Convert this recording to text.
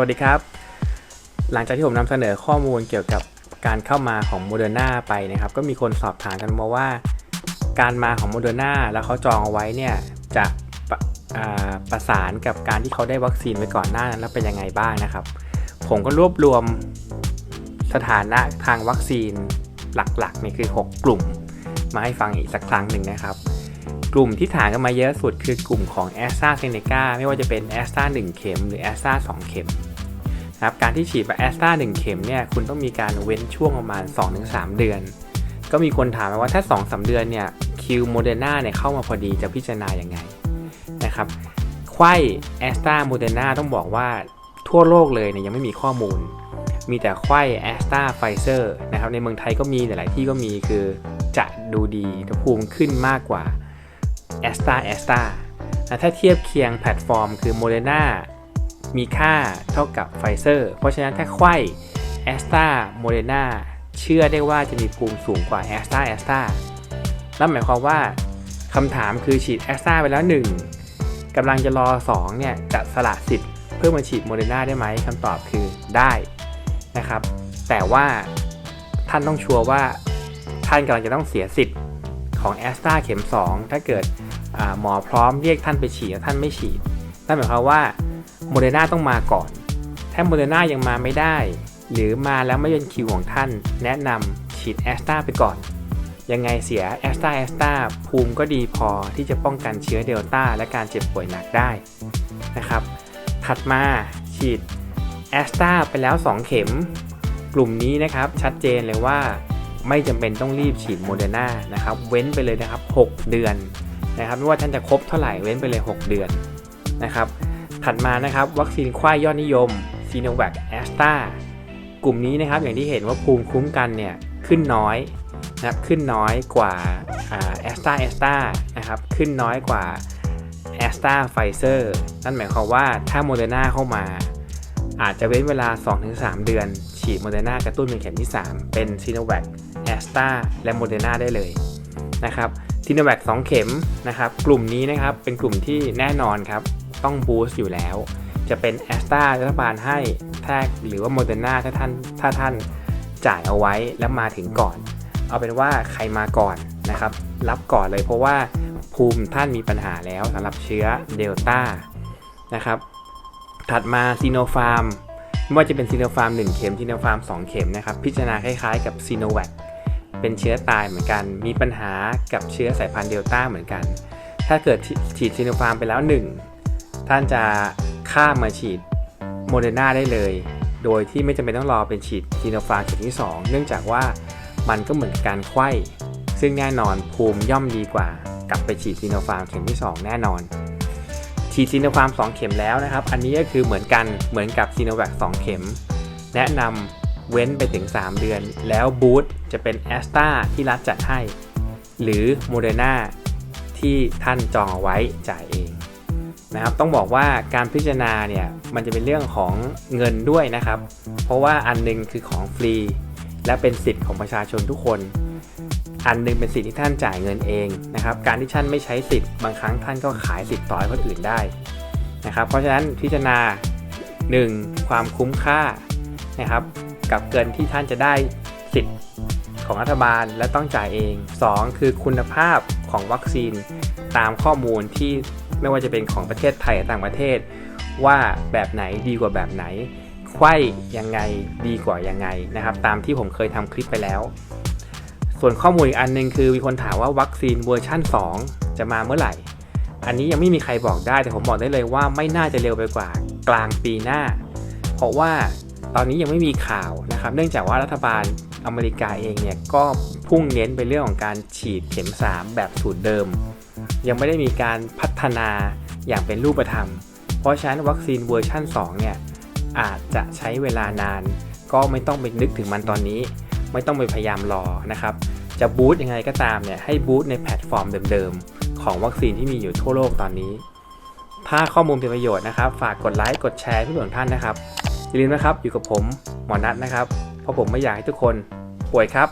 วัสดีครับ หลังจากที่ผมนำเสนอข้อมูลเกี่ยวกับการเข้ามาของโมเดอร์นาไปนะครับ ก็มีคนสอบถามกันมาว่า การมาของโมเดอร์นาแล้วเขาจองเอาไว้เนี่ยจะประประสานกับการที่เขาได้วัคซีนไว้ก่อนหน้านั้นแล้วเป็นยังไงบ้างนะครับ ผมก็รวบรวมสถานะทางวัคซีนหลักๆนี่คือ 6 กลุ่ม มาให้ฟังอีกสักครั้งหนึ่งนะครับ กลุ่มที่ถามกันมาเยอะสุดคือกลุ่มของ a s t r a z เซ e c a ไม่ว่าจะเป็น a s t r a 1 เข็ม หรือ a s t r a 2 เข็ม นะครับการที่ฉีดแบบ a s t r a 1เข็มเนี่ยคุณต้องมีการเว้นช่วงประมาณ 2-3 เดือน ก็มีคนถามมาว่าถ้า 2-3 เดือนเนี่ยคิวโมเดอร์นาเนี่ยเข้ามาพอดีจะพิจารณาอย่างไงนะครับไข้แอสตราโมเดอร์นาต้องบอกว่าทั่วโลกเลยเนี่ยยังไม่มีข้อมูล มีแต่ไข้แอสตราไฟเซอร์นะครับในเมืองไทยก็มีหลายที่ก็มีคือจะดูดีถ้าภูมิขึ้นมากกว่าแอสตราแอสตราถ้าเทียบเคียงแพลตฟอร์มคือโมเดอร์นา มีค่าเท่ากับไฟเซอร์ เพราะฉะนั้นถ้าไข้แอสตราโมเดอร์นาเชื่อได้ว่าจะมีภูมิสูงกว่าแอสตราแอสตรานั่นหมายความว่าคำถามคือฉีดแอสตราไปแล้ว 1กำลังจะรอ 2 เนี่ย จะสละสิทธิ์เพื่อมาฉีดโมเดอร์นาได้ไหมคำตอบคือได้นะครับ แต่ว่าท่านต้องชัวร์ว่าท่านกำลังจะต้องเสียสิทธิ์ของแอสตราเข็ม 2 ถ้าเกิดหมอพร้อมเรียกท่านไปฉีดแล้วท่านไม่ฉีดนั่นหมายความว่า โมเดอร์นาต้องมาก่อน ถ้าโมเดอร์นายังมาไม่ได้ หรือมาแล้วไม่เป็นคิวของท่าน แนะนำฉีดแอสตราไปก่อน ยังไงเสียแอสตราแอสตราภูมิก็ดีพอที่จะป้องกันเชื้อเดลต้าและการเจ็บป่วยหนักได้นะครับ ถัดมาฉีดแอสตราไปแล้ว 2 เข็ม กลุ่มนี้นะครับชัดเจนเลยว่าไม่จำเป็นต้องรีบฉีดโมเดอร์นานะครับ เว้นไปเลยนะครับ 6 เดือนนะครับ ไม่ว่าท่านจะครบเท่าไหร่ เว้นไปเลย 6 เดือนนะครับ ถัดมานะครับ วัคซีนควายยอดนิยมซีโนแวคแอสตากลุ่มนี้นะครับอย่างที่เห็นว่าภูมิคุ้มกันเนี่ยขึ้นน้อยนะครับขึ้นน้อยกว่าแอสตาแอสตานะครับขึ้นน้อยกว่าแอสตาไฟเซอร์นั่นหมายความว่าถ้าโมเดอร์นาเข้ามา อาจจะเว้นเวลา 2-3 เดือน ฉีดโมเดอร์นากระตุ้นเป็นเข็มที่ 3 เป็นซีโนแวคแอสตาและโมเดอร์นาได้เลยนะครับซีโนแวค2เข็มนะครับกลุ่มนี้นะครับเป็นกลุ่มที่แน่นอนครับ ต้องบูสต์อยู่แล้ว จะเป็นแอสตรารัฐบาลให้ถ้าหรือว่าโมเดอร์นาถ้าท่านถ้าท่านจ่ายเอาไว้แล้วมาถึงก่อน เอาเป็นว่าใครมาก่อนนะครับ รับก่อนเลยเพราะว่าภูมิท่านมีปัญหาแล้วสำหรับเชื้อเดลต้านะครับ ถัดมาซีโนฟาร์มไม่ว่าจะเป็นซีโนฟาร์ม1เข็มซีโนฟาร์ม2เข็มนะครับ พิจารณาคล้ายๆกับซีโนแวคเป็นเชื้อตายเหมือนกัน มีปัญหากับเชื้อสายพันธุ์เดลต้าเหมือนกัน ถ้าเกิดฉีดซีโนฟาร์มไปแล้ว 1 ท่านจะข้ามมาฉีดโมเดอร์นาได้เลย โดยที่ไม่จำเป็นต้องรอเป็นฉีดซีโนฟาร์มเข็มที่ 2 เนื่องจากว่ามันก็เหมือนการไข้ซึ่งแน่นอนภูมิย่อมดีกว่ากลับไปฉีดซีโนฟาร์มเข็มที่ 2 แน่นอน ฉีดซีโนฟาร์ม 2 เข็มแล้วนะครับ อันนี้ก็คือเหมือนกันเหมือนกับซีโนแวค2เข็ม แนะนำเว้นไปถึง 3 เดือน แล้วบูตจะเป็นแอสตราที่รัฐจัดให้ หรือโมเดอร์นาที่ท่านจองเอาไว้จ่ายเอง นะครับต้องบอกว่าการพิจารณาเนี่ยมันจะเป็นเรื่องของเงินด้วยนะครับ เพราะว่าอันหนึงคือของฟรี และเป็นสิทธิ์ของประชาชนทุกคน อันหนึงเป็นสิทธิ์ที่ท่านจ่ายเงินเองนะครับการที่ท่านไม่ใช้สิทธิ์บางครั้งท่านก็ขายสิทธิ์ต่อให้คนอื่นได้นะครับเพราะฉะนั้นพิจารณา 1. ความคุ้มค่านะครับกับเกินที่ท่านจะได้สิทธิ์ของรัฐบาลและต้องจ่ายเอง 2. คือคุณภาพของวัคซีนตามข้อมูลที่ ไม่ว่าจะเป็นของประเทศไทยต่างประเทศ ว่าแบบไหนดีกว่าแบบไหนไข้ยังไงดีกว่ายังไงนะครับ ตามที่ผมเคยทำคลิปไปแล้ว ส่วนข้อมูลอีกอันหนึงคือมีคนถามว่าวัคซีนเวอร์ชั่น 2 จะมาเมื่อไหร่ อันนี้ยังไม่มีใครบอกได้แต่ผมบอกได้เลยว่าไม่น่าจะเร็วไปกว่ากลางปีหน้า เพราะว่าตอนนี้ยังไม่มีข่าวนะครับ เนื่องจากว่ารัฐบาลอเมริกาเองเนี่ยก็พุ่งเน้นไปเรื่องของการฉีดเข็ม 3 แบบสูตรเดิม ยังไม่ได้มีการพั ฒนาอย่างเป็นรูปธรรม เพราะฉะนั้นวัคซีนเวอร์ชั่น 2 เนี่ย อาจจะใช้เวลานาน ก็ไม่ต้องไปนึกถึงมันตอนนี้ ไม่ต้องไปพยายามรอนะครับ จะบูตยังไงก็ตามเนี่ย ให้บูตในแพลตฟอร์มเดิมๆ ของวัคซีนที่มีอยู่ทั่วโลกตอนนี้ ถ้าข้อมูลเป็นประโยชน์นะครับ ฝากกดไลค์กดแชร์เพื่อนท่านนะครับอย่าลืมนะครับอยู่กับผมหมอนัทนะครับ เพราะผมไม่อยากให้ทุกคนป่วยครับ